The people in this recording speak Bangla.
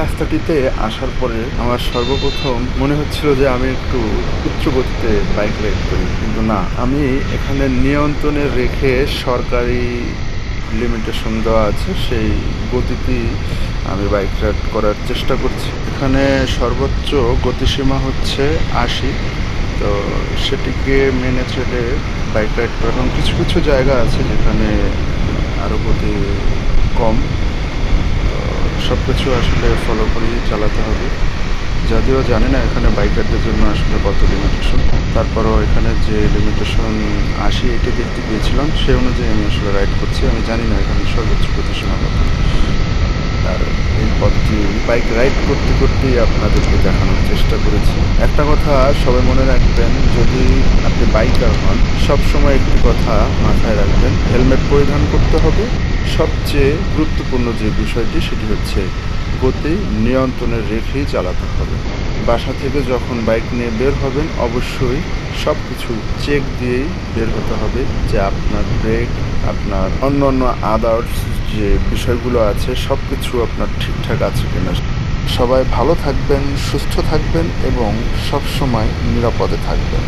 রাস্তাটিতে আসার পরে আমার সর্বপ্রথম মনে হচ্ছিল যে আমি একটু উচ্চ গতিতে বাইক রাইড করি। কিন্তু না, আমি এখানে নিয়ন্ত্রণে রেখে সরকারি লিমিটেশন দেওয়া আছে, সেই গতিতেই আমি বাইক রাইড করার চেষ্টা করছি। এখানে সর্বোচ্চ গতিসীমা হচ্ছে আশি, তো সেটিকে মেনে চলে বাইক রাইড করা কিছু কিছু জায়গা আছে যেখানে আরও গতি কম সব কিছু আসলে ফলো করেই চালাতে হবে। যদিও জানি না এখানে বাইকারদের জন্য আসলে কত লিমিটেশন তারপরও এখানে যে লিমিটেশন আশি এটি দেখতে গিয়েছিলাম সেই অনুযায়ী আমি আসলে রাইড করছি। আমি জানি না এখানে সর্বোচ্চ গতিসীমা কত। আর এই পথটি বাইক রাইড করতে করতেই আপনাদেরকে দেখানোর চেষ্টা করেছি। একটা কথা সবাই মনে রাখবেন, যদি আপনি বাইকার হন, সবসময় একটি কথা মাথায় রাখবেন হেলমেট পরিধান করতে হবে। সবচেয়ে গুরুত্বপূর্ণ যে বিষয়টি, সেটি হচ্ছে গতি নিয়ন্ত্রণে রেখেই চালাতে হবে। বাসা থেকে যখন বাইক নিয়ে বের হবেন, অবশ্যই সব কিছু চেক দিয়েই বের হতে হবে যে আপনার ব্রেক, আপনার অন্য অন্য আদার্স যে বিষয়গুলো আছে সব কিছু আপনার ঠিকঠাক আছে কিনা। সবাই ভালো থাকবেন, সুস্থ থাকবেন এবং সব সময় নিরাপদে থাকবেন।